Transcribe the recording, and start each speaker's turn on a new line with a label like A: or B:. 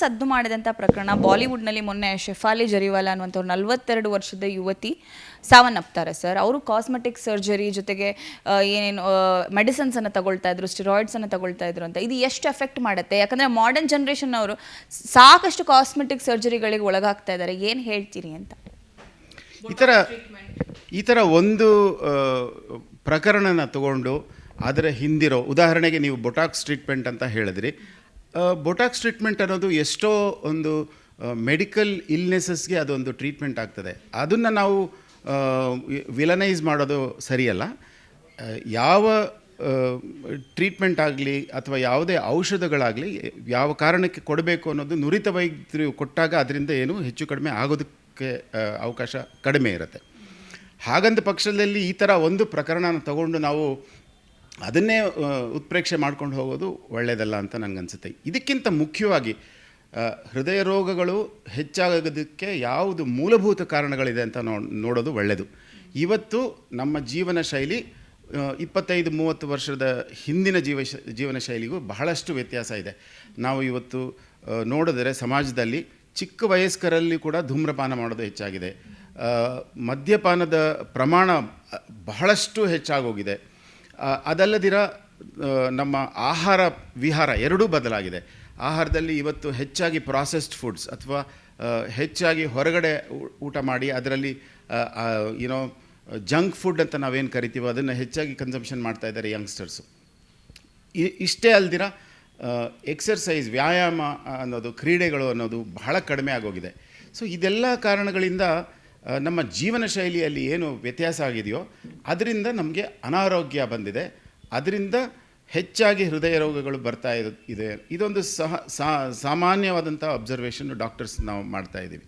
A: ಸದ್ದು ಮಾಡಿದಂಥ ಪ್ರಕರಣ? ಬಾಲಿವುಡ್ನಲ್ಲಿ ಮೊನ್ನೆ ಶೆಫಾಲಿ ಜರಿವಾಲ ಅನ್ನುವಂಥವ್ರು ನಲ್ವತ್ತೆರಡು ವರ್ಷದ ಯುವತಿ ಸಾವನ್ನಪ್ತಾರೆ ಸರ್. ಅವರು ಕಾಸ್ಮೆಟಿಕ್ ಸರ್ಜರಿ ಜೊತೆಗೆ ಏನೇನು ಮೆಡಿಸಿನ್ಸ್ ಅನ್ನು ತಗೊಳ್ತಾ ಇದ್ರು ಸ್ಟಿರಾಯ್ಡ್ಸನ್ನು ತಗೊಳ್ತಾ ಇದ್ರು ಅಂತ. ಇದು ಎಷ್ಟು ಎಫೆಕ್ಟ್ ಮಾಡುತ್ತೆ? ಯಾಕಂದರೆ ಮಾಡರ್ನ್ ಜನ್ರೇಷನ್ ಅವರು ಸಾಕಷ್ಟು ಕಾಸ್ಮೆಟಿಕ್ ಸರ್ಜರಿಗಳಿಗೆ ಒಳಗಾಗ್ತಾ ಇದ್ದಾರೆ. ಏನು ಹೇಳ್ತೀರಿ ಅಂತ?
B: ಈ ಥರ ಈ ಥರ ಒಂದು ಪ್ರಕರಣನ ತಗೊಂಡು ಅದರ ಹಿಂದಿರೋ, ಉದಾಹರಣೆಗೆ ನೀವು ಬೊಟಾಕ್ಸ್ ಟ್ರೀಟ್ಮೆಂಟ್ ಅಂತ ಹೇಳಿದ್ರಿ. ಬೊಟಾಕ್ಸ್ ಟ್ರೀಟ್ಮೆಂಟ್ ಅನ್ನೋದು ಎಷ್ಟೋ ಒಂದು ಮೆಡಿಕಲ್ ಇಲ್ನೆಸಸ್ಗೆ ಅದೊಂದು ಟ್ರೀಟ್ಮೆಂಟ್ ಆಗ್ತದೆ. ಅದನ್ನು ನಾವು ವಿಲನೈಸ್ ಮಾಡೋದು ಸರಿಯಲ್ಲ. ಯಾವ ಟ್ರೀಟ್ಮೆಂಟ್ ಆಗಲಿ ಅಥವಾ ಯಾವುದೇ ಔಷಧಗಳಾಗಲಿ ಯಾವ ಕಾರಣಕ್ಕೆ ಕೊಡಬೇಕು ಅನ್ನೋದು ನುರಿತ ವೈದ್ಯರು ಕೊಟ್ಟಾಗ ಅದರಿಂದ ಏನು ಹೆಚ್ಚು ಕಡಿಮೆ ಆಗೋದಕ್ಕೆ ಅವಕಾಶ ಕಡಿಮೆ ಇರುತ್ತೆ. ಹಾಗಂದ ಪಕ್ಷದಲ್ಲಿ ಈ ಥರ ಒಂದು ಪ್ರಕರಣನ ತಗೊಂಡು ನಾವು ಅದನ್ನೇ ಉತ್ಪ್ರೇಕ್ಷೆ ಮಾಡ್ಕೊಂಡು ಹೋಗೋದು ಒಳ್ಳೆಯದಲ್ಲ ಅಂತ ನನಗನ್ಸುತ್ತೆ ಇದಕ್ಕಿಂತ ಮುಖ್ಯವಾಗಿ ಹೃದಯ ರೋಗಗಳು ಹೆಚ್ಚಾಗೋದಕ್ಕೆ ಯಾವುದು ಮೂಲಭೂತ ಕಾರಣಗಳಿದೆ ಅಂತ ನೋಡೋದು ಒಳ್ಳೆಯದು ಇವತ್ತು ನಮ್ಮ ಜೀವನ ಶೈಲಿ ಇಪ್ಪತ್ತೈದು, ಮೂವತ್ತು ವರ್ಷದ ಹಿಂದಿನ ಜೀವ ಜೀವನ ಶೈಲಿಗೂ ಬಹಳಷ್ಟು ವ್ಯತ್ಯಾಸ ಇದೆ. ನಾವು ಇವತ್ತು ನೋಡಿದರೆ ಸಮಾಜದಲ್ಲಿ ಚಿಕ್ಕ ವಯಸ್ಕರಲ್ಲಿ ಕೂಡ ಧೂಮ್ರಪಾನ ಮಾಡೋದು ಹೆಚ್ಚಾಗಿದೆ. ಮದ್ಯಪಾನದ ಪ್ರಮಾಣ ಬಹಳಷ್ಟು ಹೆಚ್ಚಾಗೋಗಿದೆ. ಅದಲ್ಲದಿರ ನಮ್ಮ ಆಹಾರ ವಿಹಾರ ಎರಡೂ ಬದಲಾಗಿದೆ. ಆಹಾರದಲ್ಲಿ ಇವತ್ತು ಹೆಚ್ಚಾಗಿ ಪ್ರಾಸೆಸ್ಡ್ ಫುಡ್ಸ್ ಅಥವಾ ಹೆಚ್ಚಾಗಿ ಹೊರಗಡೆ ಊಟ ಮಾಡಿ ಅದರಲ್ಲಿ ಏನೋ ಜಂಕ್ ಫುಡ್ ಅಂತ ನಾವೇನು ಕರಿತೀವೋ ಅದನ್ನು ಹೆಚ್ಚಾಗಿ ಕನ್ಸಂಪ್ಷನ್ ಮಾಡ್ತಾ ಇದ್ದಾರೆ ಯಂಗ್ಸ್ಟರ್ಸು ಇಷ್ಟೇ ಅಲ್ದಿರ ಎಕ್ಸರ್ಸೈಸ್ ವ್ಯಾಯಾಮ ಅನ್ನೋದು, ಕ್ರೀಡೆಗಳು ಅನ್ನೋದು ಬಹಳ ಕಡಿಮೆ ಆಗೋಗಿದೆ. ಸೊ ಇದೆಲ್ಲ ಕಾರಣಗಳಿಂದ ನಮ್ಮ ಜೀವನ ಶೈಲಿಯಲ್ಲಿ ಏನು ವ್ಯತ್ಯಾಸ ಆಗಿದೆಯೋ ಅದರಿಂದ ನಮಗೆ ಅನಾರೋಗ್ಯ ಬಂದಿದೆ. ಅದರಿಂದ ಹೆಚ್ಚಾಗಿ ಹೃದಯ ರೋಗಗಳು ಬರ್ತಾ ಇದೆ ಇದೊಂದು ಸಹ ಸಾಮಾನ್ಯವಾದಂಥ ಅಬ್ಸರ್ವೇಷನ್ ಡಾಕ್ಟರ್ಸ್ ನಾವು ಮಾಡ್ತಾ ಇದ್ದೀವಿ.